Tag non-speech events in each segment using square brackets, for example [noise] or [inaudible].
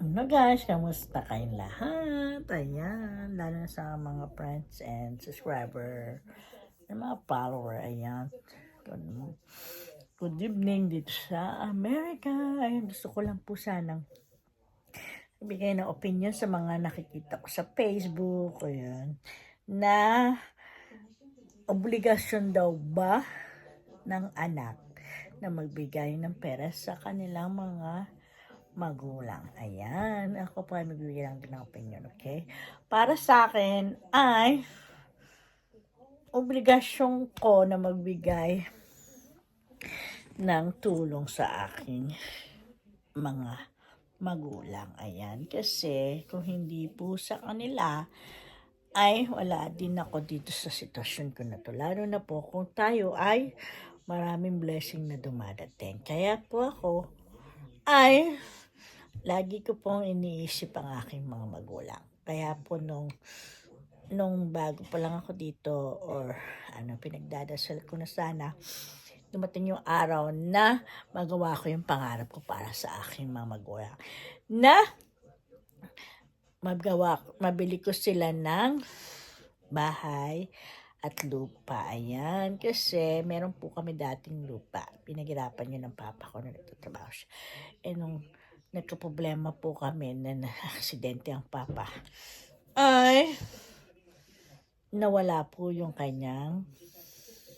Ano guys, kamusta kayong lahat? Ayan, lalo sa mga friends and subscriber and mga follower. Ayan. Good, good evening dito sa America. Ayan, gusto ko lang po sanang bigay ng opinion sa mga nakikita ko sa Facebook. Ayan. Na obligasyon daw ba ng anak na magbigay ng pera sa kanilang mga magulang. Ayan. Ako po ay magbibigay lang din ng opinion, okay? Para sa akin ay obligasyon ko na magbigay ng tulong sa aking mga magulang. Ayan. Kasi kung hindi po sa kanila, ay wala din ako dito sa sitwasyon ko na to. Lalo na po kung tayo ay maraming blessing na dumadating. Kaya po ako ay lagi ko pong iniisip ang aking mga magulang. Kaya po nung nung bago pa lang ako dito or ano pinagdadasal ko na sana dumating yung araw na magawa ko yung pangarap ko para sa aking mga magulang. Na magawa, mabili ko sila ng bahay at lupa. Ayan. Kasi meron po kami dating lupa. Pinaghirapan yun ng papa ko na nagtatrabaho siya. Eh nung nagka-problema po kami na na-aksidente ang papa, ay nawala po yung kanyang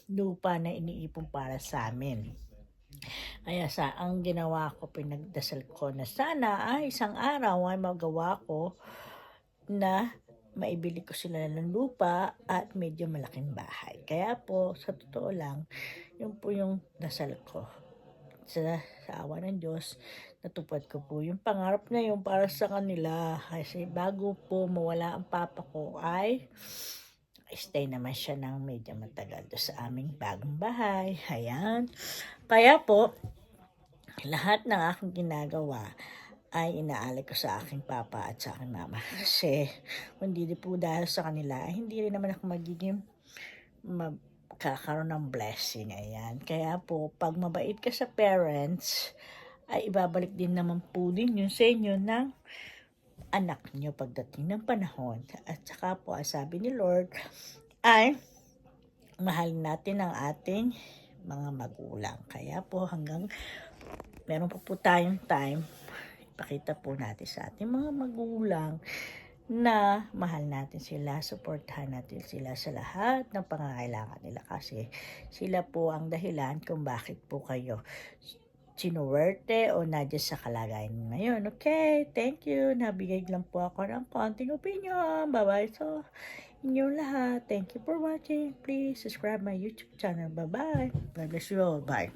lupa na iniipon para sa amin. Kaya sa ang ginawa ko, pinagdasal ko na sana ay isang araw ay magawa ko na maibili ko sila ng lupa at medyo malaking bahay. Kaya po, sa totoo lang, yun po yung dasal ko. Sa, sa awa ng Diyos, natupad ko po yung pangarap na yun para sa kanila. Kasi bago po mawala ang papa ko ay stay naman siya ng medyo matagal do sa aming bagong bahay. Ayan. Kaya po, lahat ng aking ginagawa ay inaalay ko sa aking papa at sa aking mama. [laughs] Kasi kung hindi po dahil sa kanila, hindi rin naman ako magiging magkakaroon ng blessing. Ayan. Kaya po, pag mabait ka sa parents, ay ibabalik din naman po din yun sa inyo ng anak nyo pagdating ng panahon. At saka po, sabi ni Lord, ay mahal natin ang ating mga magulang. Kaya po hanggang meron pa po tayong time, ipakita po natin sa ating mga magulang na mahal natin sila, supportahan natin sila sa lahat ng pangangailangan nila kasi sila po ang dahilan kung bakit po kayo sinuwerte o nadya sa kalagayan ngayon. Okay, thank you. Nabigay lang po ako ng konting opinion. Bye-bye. So, inyong lahat. Thank you for watching. Please subscribe my YouTube channel. Bye-bye. God bless you all. Bye.